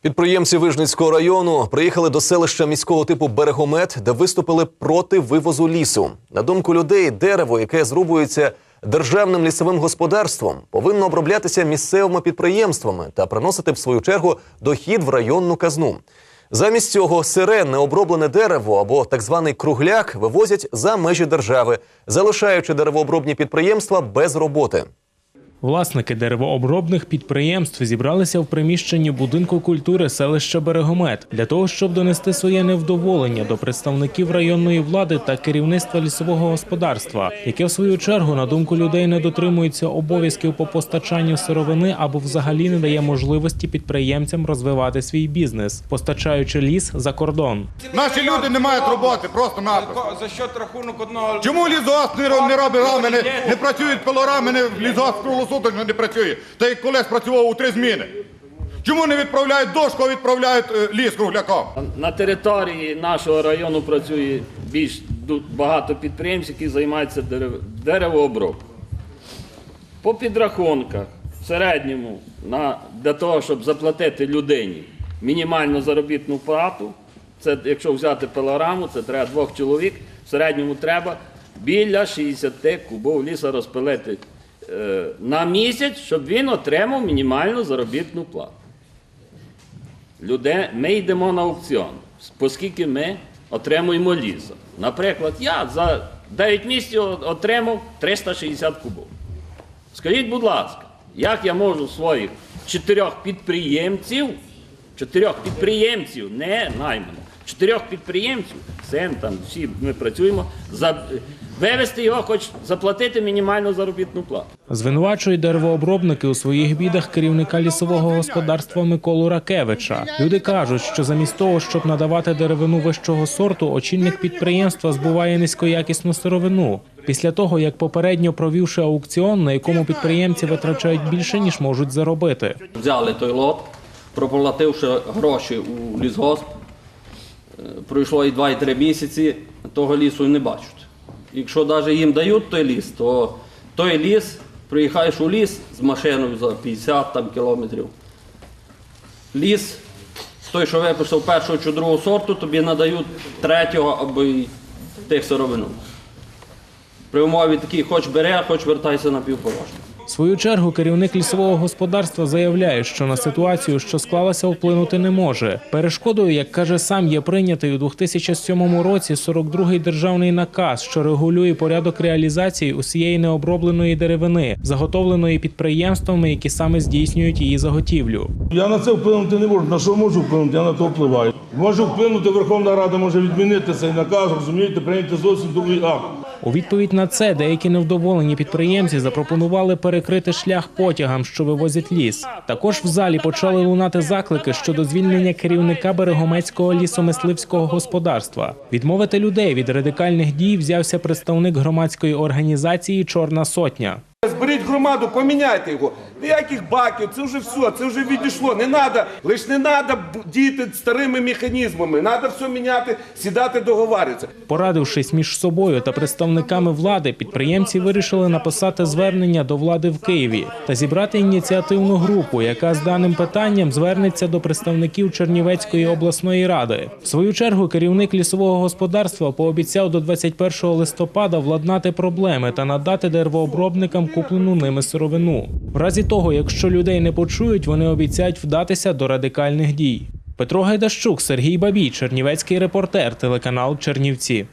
Підприємці Вижницького району приїхали до селища міського типу Берегомет, де виступили проти вивозу лісу. На думку людей, дерево, яке зрубується державним лісовим господарством, повинно оброблятися місцевими підприємствами та приносити в свою чергу дохід в районну казну. Замість цього сире необроблене дерево або так званий кругляк вивозять за межі держави, залишаючи деревообробні підприємства без роботи. Власники деревообробних підприємств зібралися в приміщенні будинку культури селища Берегомет для того, щоб донести своє невдоволення до представників районної влади та керівництва лісового господарства, яке в свою чергу на думку людей не дотримується обов'язків по постачанню сировини або взагалі не дає можливості підприємцям розвивати свій бізнес, постачаючи ліс за кордон. Наші люди не мають роботи, просто напросто. За счет рахунок одного Чому лізос не, ро- не робить рамени, не працюють пилорамени, круглосуточно не працює, та як колись працював у три зміни? Чому не відправляють дошку, а відправляють е, ліс кругляком? На території нашого району працює більш багато підприємців, які займаються дерев- деревообробкою. По підрахунках, в середньому, на, для того, щоб заплатити людині мінімальну заробітну плату, це якщо взяти пилораму, це треба двох чоловік, в середньому треба біля 60 кубов ліса розпилити на місяць, щоб він отримав мінімальну заробітну плату. Люди, ми йдемо на аукціон, оскільки ми отримуємо лісо. Наприклад, я за 9 місяців отримав 360 кубов. Скажіть, будь ласка, як я можу своїх чотирьох підприємців, чотирьох підприємців, не найманих, чотирьох підприємців, син там всі ми працюємо, за, вивести його, хоч заплатити мінімальну заробітну плату. Звинувачують деревообробники у своїх бідах керівника лісового господарства Миколу Ракевича. Люди кажуть, що замість того, щоб надавати деревину вищого сорту, очільник підприємства збуває низькоякісну сировину. Після того, як попередньо провівши аукціон, на якому підприємці витрачають більше ніж можуть заробити. Взяли той лот, проплативши гроші у лісгосп. Пройшло і 2-3 місяці, того лісу не бачать. Якщо навіть їм дають той ліс, то той ліс, приїхаєш у ліс з машиною за 50 там, кілометрів. Ліс, той, що виписав першого чи другого сорту, тобі надають третього або й тих сировину. При умові такій, хоч бере, хоч вертайся на півпорожньо. В свою чергу керівник лісового господарства заявляє, що на ситуацію, що склалася, вплинути не може. Перешкодою, як каже сам, є прийнятий у 2007 році 42-й державний наказ, що регулює порядок реалізації усієї необробленої деревини, заготовленої підприємствами, які саме здійснюють її заготівлю. Я на це вплинути не можу. На що можу вплинути, я на то впливаю. Можу вплинути, Верховна Рада може відмінити цей наказ, розумієте, прийняти зовсім другий акт. У відповідь на це деякі невдоволені підприємці запропонували перекрити шлях потягам, що вивозять ліс. Також в залі почали лунати заклики щодо звільнення керівника берегомецького лісомисливського господарства. Відмовити людей від радикальних дій взявся представник громадської організації Чорна сотня. Зберіть громаду, поміняйте його. Ніяких баків, це вже все, це вже відійшло. Не треба, лише не треба діяти старими механізмами. Треба все міняти, сідати, договарюватися. Порадившись між собою та представниками влади, підприємці вирішили написати звернення до влади в Києві та зібрати ініціативну групу, яка з даним питанням звернеться до представників Чернівецької обласної ради. В свою чергу керівник лісового господарства пообіцяв до 21 листопада владнати проблеми та надати деревообробникам куплену ними сировину. В разі того, якщо людей не почують, вони обіцяють вдатися до радикальних дій. Петро Гайдащук, Сергій Бабій, Чернівецький репортер, телеканал Чернівці.